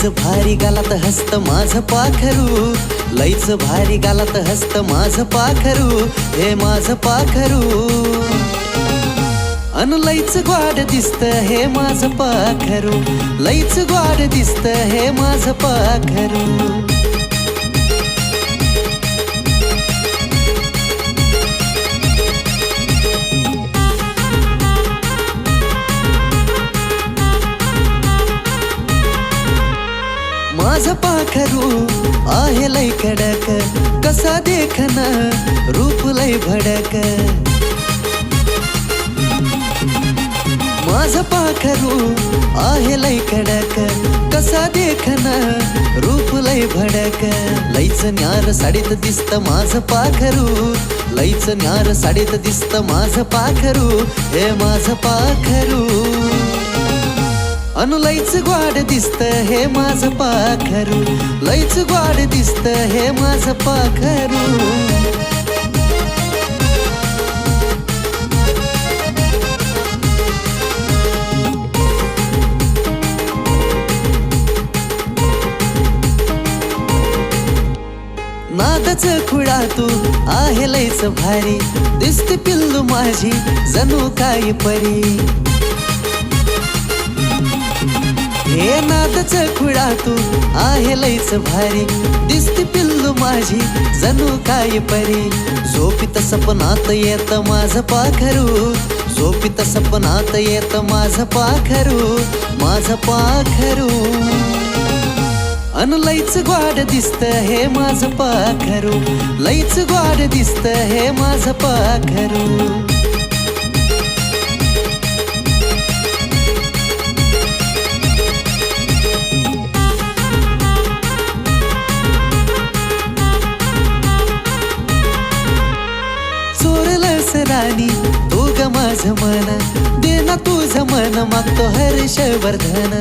लईच भारी गालात हस्त माझ पाखरू. लईच भारी गालात हस्त माझ पाखरू. हे माझ पाखरू. अन लईच ग्वाड दिसत हे माझ पाखरू. लईच ग्वाड दिसत हे माझ पाखरू. माझ पाखरू आहे लय कडक कसा देखन रूप लय भडक. माझ पाखरू आहे लय कडक कसा देखन रूप लय भडक. लईच न्यार साडीत दिसत माझ पाखरू लईच न्यार साडीत दिसत माझ पाखरू हे माझ पाखरू. अनु लईच ग्वाड दिसत हे माझ पाखरू. लईच ग्वाड दिसत हे माझ पाखरू. नादच खुळा तू आहे लयच भारी. दिसते पिल्लू माझी जणू काय परी. हे नादच खुळा तू आहे लयच भारी. दिसती पिल्लू माझी जणू काय परी. झोपित सपनात येत माझ पाखरू. झोपित सपनात येत माझ पाखरू माझ पाखरू. अन लईच ग्वाड दिसत हे माझ पाखरू. लईच ग्वाड दिसत हे माझ पाखरू. राणी तू ग माझ मन दे ना तुझ मन मागतो हर्षवर्धन.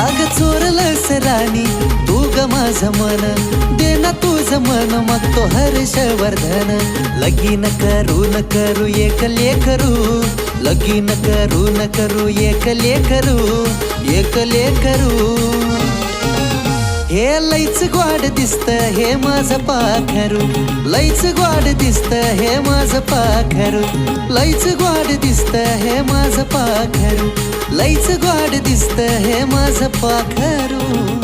आग चोरलस राणी तू ग माझ मन दे ना तुझ मन मागतो हर्षवर्धन. लगीन करू न करू एक लेकरू लगीन करू न करू एक लेकरू एक लेकरू हे लईच गोड दिसत हे माझ पाखरू. लईच गोड दिसत हे माझ पाखरू. लईच गोड दिसत हे माझ पाखरू. लईच गोड दिसत हे माझ पाखरू.